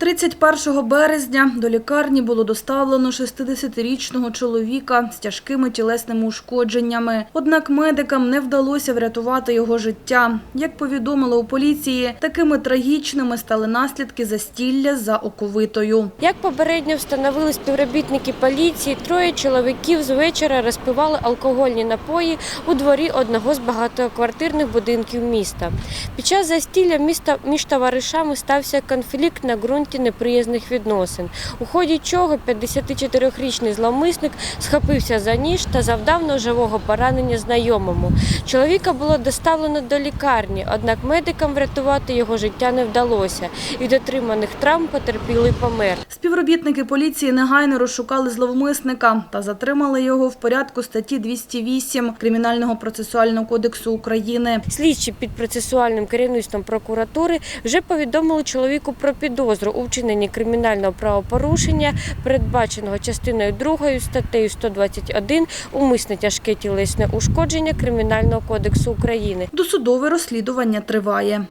31 березня до лікарні було доставлено 60-річного чоловіка з тяжкими тілесними ушкодженнями. Однак медикам не вдалося врятувати його життя. Як повідомили у поліції, такими трагічними стали наслідки застілля за оковитою. Як попередньо встановили співробітники поліції, троє чоловіків з вечора розпивали алкогольні напої у дворі одного з багатоквартирних будинків міста. Під час застілля міста між товаришами стався конфлікт на ґрунті неприязних відносин, у ході чого 54-річний зловмисник схопився за ніж та завдав ножового поранення знайомому. Чоловіка було доставлено до лікарні, однак медикам врятувати його життя не вдалося. Від отриманих травм потерпілий помер. Співробітники поліції негайно розшукали зловмисника та затримали його в порядку статті 208 Кримінального процесуального кодексу України. Слідчі під процесуальним керівництвом прокуратури вже повідомили чоловіку про підозру у вчиненні кримінального правопорушення, передбаченого частиною 2 статтею 121 умисне тяжке тілесне ушкодження Кримінального кодексу України. Досудове розслідування триває.